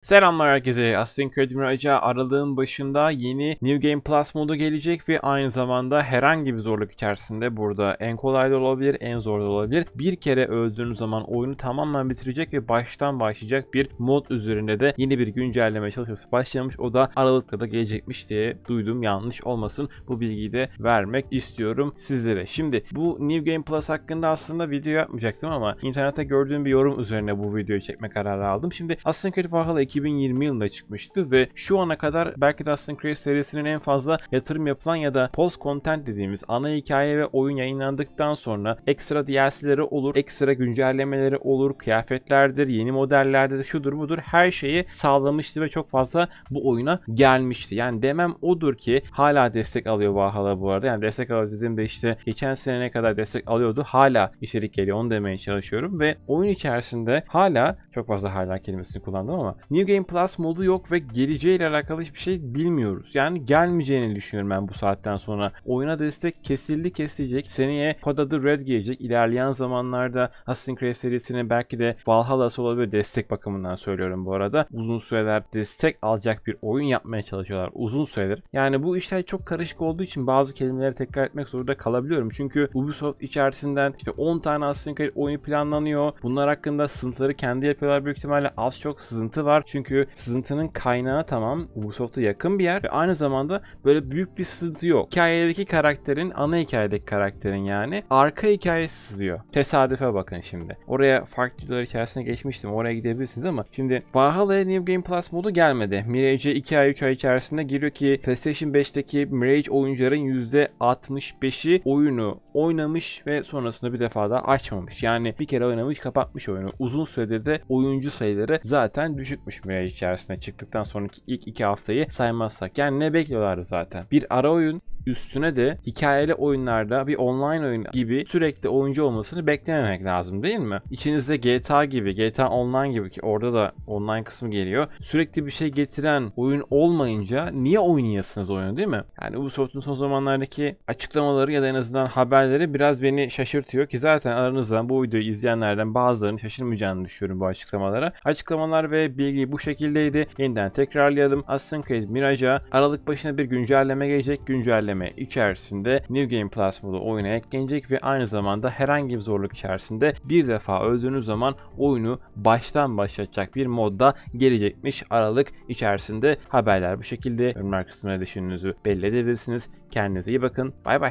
Selamlar herkese. Assassin's Creed Mirage'a aralığın başında yeni New Game Plus modu gelecek ve aynı zamanda herhangi bir zorluk içerisinde burada en kolay da olabilir, en zor da olabilir. Bir kere öldüğünüz zaman oyunu tamamen bitirecek ve baştan başlayacak bir mod üzerinde de yeni bir güncelleme çalışması başlamış. O da aralıkta da gelecekmiş diye duydum. Yanlış olmasın. Bu bilgiyi de vermek istiyorum sizlere. Şimdi bu New Game Plus hakkında aslında video yapmayacaktım ama internette gördüğüm bir yorum üzerine bu videoyu çekme kararı aldım. Şimdi Assassin's Creed Valhalla 2020 yılında çıkmıştı ve şu ana kadar belki de Assassin's Creed serisinin en fazla yatırım yapılan ya da post content dediğimiz ana hikaye ve oyun yayınlandıktan sonra ekstra DLC'leri olur, ekstra güncellemeleri olur, kıyafetlerdir, yeni modellerdir, şudur budur her şeyi sağlamıştı ve çok fazla bu oyuna gelmişti. Yani demem odur ki hala destek alıyor Valhalla bu arada. Yani destek alıyor dediğimde işte geçen sene ne kadar destek alıyordu hala içerik geliyor onu demeye çalışıyorum ve oyun içerisinde hala çok fazla hala kelimesini kullandım ama New Game Plus modu yok ve geleceğiyle alakalı hiçbir şey bilmiyoruz. Yani gelmeyeceğini düşünüyorum ben bu saatten sonra. Oyuna destek kesildi kesilecek. Seneye kod adı Red gelecek. İlerleyen zamanlarda Assassin's Creed serisine belki de Valhalla'sı olabilir destek bakımından söylüyorum bu arada. Uzun süreler destek alacak bir oyun yapmaya çalışıyorlar. Uzun süredir. Yani bu işler çok karışık olduğu için bazı kelimeleri tekrar etmek zorunda kalabiliyorum. Çünkü Ubisoft içerisinden işte 10 tane Assassin's Creed oyunu planlanıyor. Bunlar hakkında sızıntıları kendi yapıyorlar büyük ihtimalle. Az çok sızıntı var. Çünkü sızıntının kaynağı tamam Ubisoft'a yakın bir yer ve aynı zamanda böyle büyük bir sızıntı yok. Hikayedeki karakterin, ana hikayedeki karakterin yani arka hikayesi sızıyor. Tesadüfe bakın şimdi. Oraya farklı videolar içerisine geçmiştim. Oraya gidebilirsiniz ama şimdi Valhalla'ya New Game Plus modu gelmedi. Mirage'e 2 ay 3 ay içerisinde giriyor ki PlayStation 5'teki Mirage oyuncuların %65'i oyunu oynamış ve sonrasında bir defa da açmamış. Yani bir kere oynamış kapatmış oyunu. Uzun süredir de oyuncu sayıları zaten düşükmüş Mirage içerisine çıktıktan sonraki ilk iki haftayı saymazsak. Yani ne bekliyorlar zaten? Bir ara oyun üstüne de hikayeli oyunlarda bir online oyun gibi sürekli oyuncu olmasını beklememek lazım değil mi? İçinizde GTA gibi, GTA Online gibi ki orada da online kısmı geliyor. Sürekli bir şey getiren oyun olmayınca niye oynayasınız oyunu değil mi? Yani Ubisoft'un son zamanlardaki açıklamaları ya da en azından haberleri biraz beni şaşırtıyor ki zaten aranızdan bu videoyu izleyenlerden bazılarının şaşırmayacağını düşünüyorum bu açıklamalara. Açıklamalar ve bilgi bu şekildeydi. Yeniden tekrarlayalım. Assassin's Creed Mirage'a Aralık başına bir güncelleme gelecek. Güncelleme içerisinde New Game Plus modu oyuna eklenecek ve aynı zamanda herhangi bir zorluk içerisinde bir defa öldüğünüz zaman oyunu baştan başlatacak bir modda gelecekmiş Aralık içerisinde. Haberler bu şekilde. Yorumlar kısmına düşündüğünüzü belli edebilirsiniz. Kendinize iyi bakın. Bay bay.